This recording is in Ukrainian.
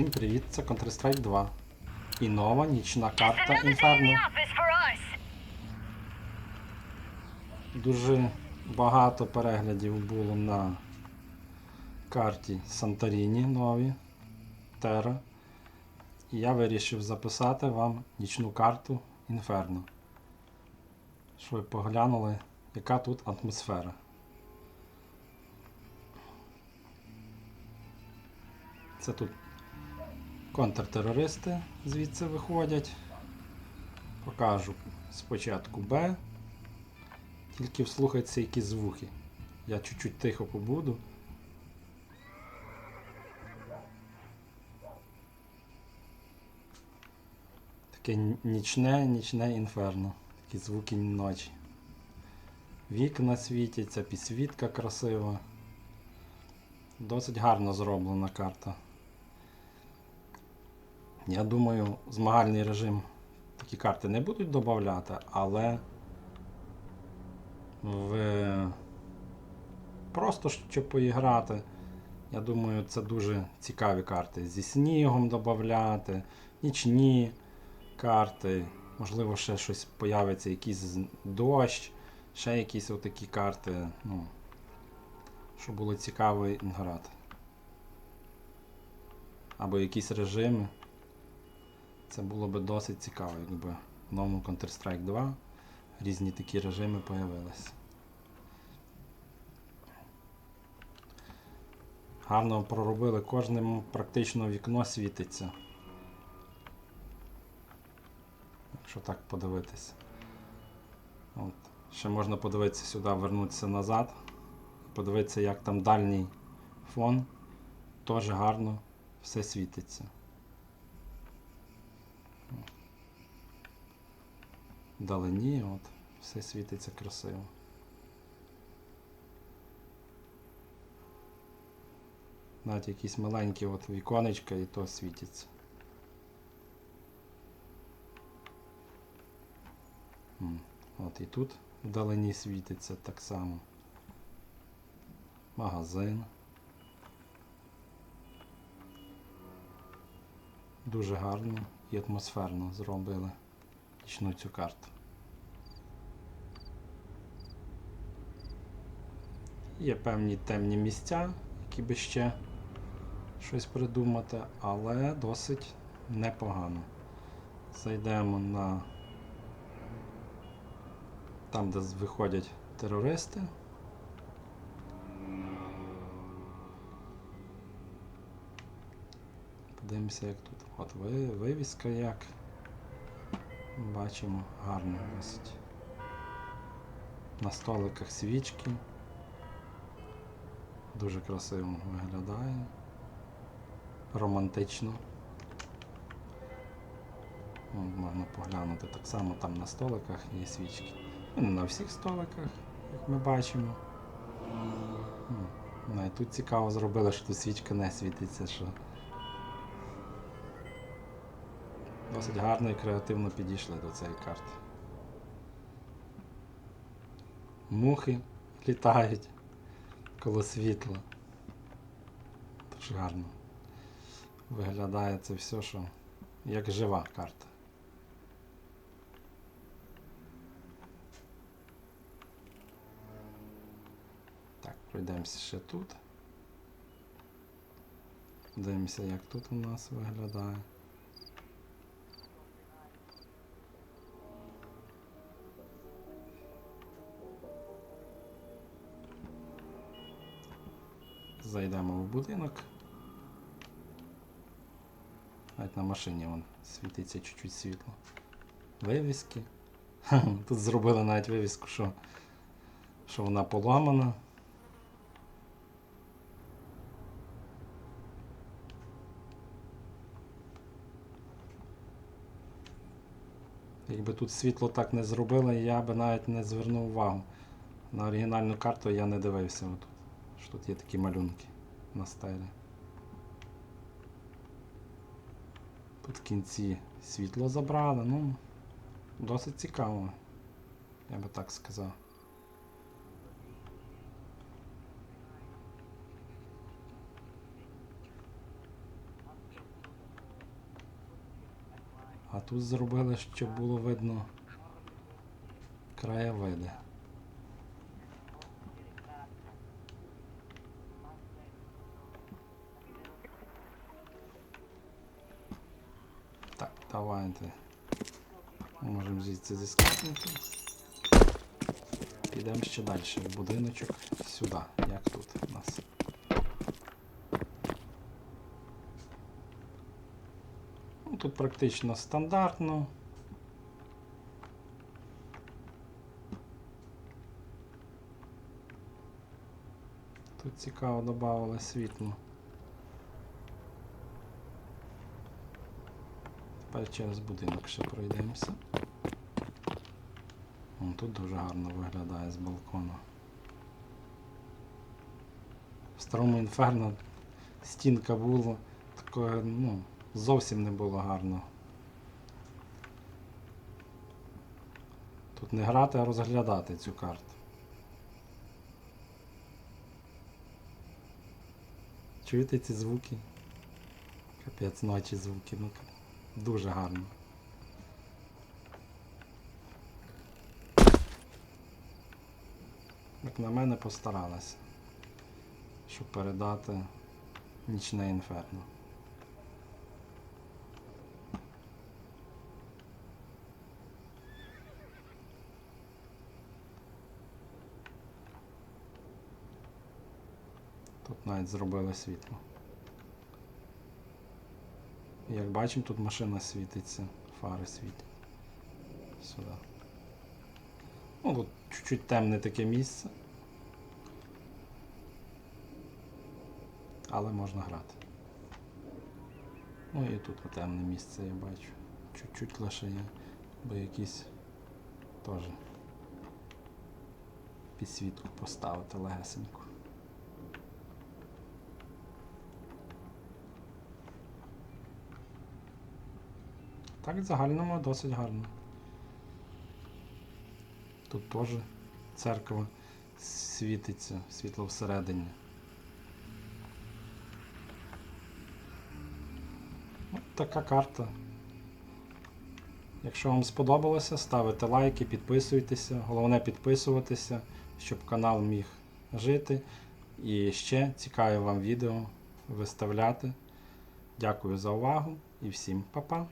Всім привіт, це Counter-Strike 2. І нова нічна карта Inferno. Дуже багато переглядів було на карті Санторіні нові Терра. І я вирішив записати вам нічну карту Inferno. Щоб ви поглянули, яка тут атмосфера. Це тут контртерористи звідси виходять. Покажу спочатку Б. Тільки вслухайтеся якісь звуки. Я чуть-чуть тихо побуду. Таке нічне, нічне інферно. Такі звуки ночі. Вікна світяться, підсвітка красива. Досить гарно зроблена карта. Я думаю, змагальний режим такі карти не будуть додавати, але в просто щоб поіграти. Я думаю, це дуже цікаві карти. Зі снігом додати, нічні карти, можливо, ще щось появиться, якийсь дощ, ще якісь отакі карти, ну, щоб було цікаво грати. Або якісь режими. Це було би досить цікаво, якби в новому Counter-Strike 2 різні такі режими появилися. Гарно проробили, кожне практично вікно світиться. Якщо так подивитися. От. Ще можна подивитися сюди, вернутися назад. Подивитися, як там дальній фон. Теж гарно все світиться. Вдалині, от, все світиться красиво. Навіть якісь маленькі от віконечка і то світиться. От і тут вдалині світиться так само. Магазин. Дуже гарно і атмосферно зробили нічну цю карту. Є певні темні місця, які би ще щось придумати, але досить непогано. Зайдемо на там, де виходять терористи. Подивимося, як тут. От ви- вивіска як. Бачимо гарно досить. На столиках свічки. Дуже красиво виглядає. Романтично. Можна поглянути так само там на столиках є свічки. Ну, не на всіх столиках, як ми бачимо. Навіть тут цікаво зробили, що тут свічка не світиться, що досить гарно і креативно підійшли до цієї карти. Мухи літають коло світла. Дуже гарно. Виглядає це все, що як жива карта. Так, пройдемося ще тут. Дивимося, як тут у нас виглядає. Зайдемо в будинок. Навіть на машині вон світиться чуть-чуть світло. Вивіски. Тут зробили навіть вивіску, що, що вона поламана. Якби тут світло так не зробили, я би навіть не звернув увагу. На оригінальну карту я не дивився отут. Що тут є такі малюнки на стелі. Тут кінці світло забрали, ну, досить цікаво, я би так сказав. А тут зробили, щоб було видно краєвиди. Так, давайте. Можемо звідси зіскакнути. Підемо ще далі будиночок. Сюди, як тут у нас. Ну, тут практично стандартно. Тут цікаво додавали світло. Тепер через будинок ще пройдемося. О, тут дуже гарно виглядає з балкону. В старому інферно стінка була такою, ну, зовсім не було гарно. Тут не грати, а розглядати цю карту. Чуєте ці звуки? Капець ночі звуки, ну дуже гарно. Як на мене постаралася, щоб передати нічне інферно. Тут навіть зробили світло. Як бачимо, тут машина світиться, фари світять. Сюди. Ну, тут чуть-чуть темне таке місце. Але можна грати. Ну і тут темне місце я бачу. Чуть-чуть лише є, бо якісь теж підсвітку поставити легесеньку. Так, в загальному досить гарно. Тут теж церква світиться, світло всередині. От така карта. Якщо вам сподобалося, ставите лайки, підписуйтеся. Головне підписуватися, щоб канал міг жити. І ще цікаві вам відео виставляти. Дякую за увагу і всім па-па!